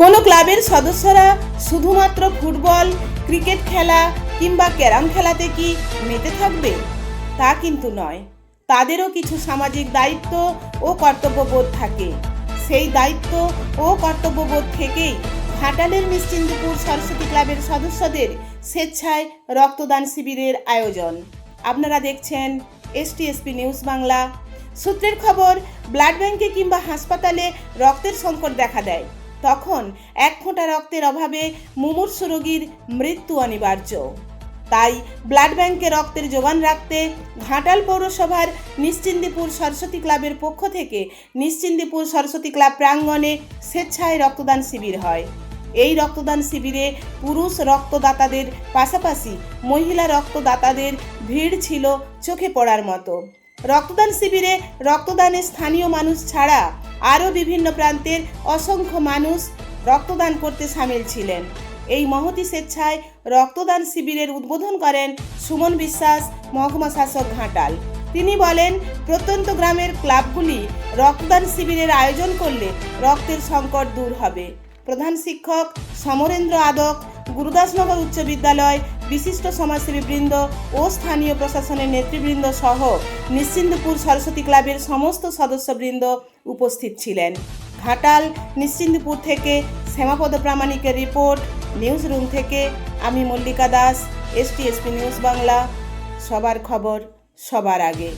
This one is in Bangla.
কোনো ক্লাবের সদস্যরা শুধুমাত্র ফুটবল, ক্রিকেট খেলা কিংবা ক্যারাম খেলাতে কি মেতে থাকবে? তা কিন্তু নয়। তাদেরও কিছু সামাজিক দায়িত্ব ও কর্তব্যবোধ থাকে। সেই দায়িত্ব ও কর্তব্যবোধ থেকেই ঘাটালের নিশ্চিন্দপুর সরস্বতী ক্লাবের সদস্যদের স্বেচ্ছায় রক্তদান শিবিরের আয়োজন। আপনারা দেখছেন এসটিএসপি নিউজ বাংলা। সূত্রের খবর, ব্লাড ব্যাংকে কিংবা হাসপাতালে রক্তের সংকট দেখা দেয়। তখন এক ফোঁটা রক্তের অভাবে মুমূর্ষু রোগীর মৃত্যু অনিবার্য। তাই ব্লাড ব্যাংকে রক্তের যোগান রাখতে ঘাটাল পৌরসভার নিশ্চিন্দিপুর সরস্বতী ক্লাবের পক্ষ থেকে নিশ্চিন্দিপুর সরস্বতী ক্লাব প্রাঙ্গণে স্বেচ্ছায় রক্তদান শিবির হয়। এই রক্তদান শিবিরে পুরুষ রক্তদাতাদের পাশাপাশি মহিলা রক্তদাতাদের ভিড় ছিল চোখে পড়ার মতো। রক্তদান শিবিরে রক্তদানে স্থানীয় মানুষ ছাড়া আরও বিভিন্ন প্রান্তের অসংখ্য মানুষ রক্তদান করতে সামিল ছিলেন। এই মহতি স্বেচ্ছায় রক্তদান শিবিরের উদ্বোধন করেন সুমন বিশ্বাস, মহকুমা শাসক ঘাটাল। তিনি বলেন, প্রত্যন্ত গ্রামের ক্লাবগুলি রক্তদান শিবিরের আয়োজন করলে রক্তের সংকট দূর হবে। প্রধান শিক্ষক সমরেন্দ্র আদক, গুরুদাসনগর উচ্চ বিদ্যালয় বিশিষ্ট সমাজসেবীবৃন্দ ও স্থানীয় প্রশাসনের নেতৃবৃন্দ সহ নিশ্চিন্দপুর সরস্বতী ক্লাবের সমস্ত সদস্যবৃন্দ উপস্থিত ছিলেন। ঘাটাল, নিশ্চিন্দপুর থেকে শ্যামাপদ প্রামাণিকের রিপোর্ট নিউজ রুম থেকে আমি মল্লিকা দাস এসটিএসপি নিউজ বাংলা। সবার খবর সবার আগে।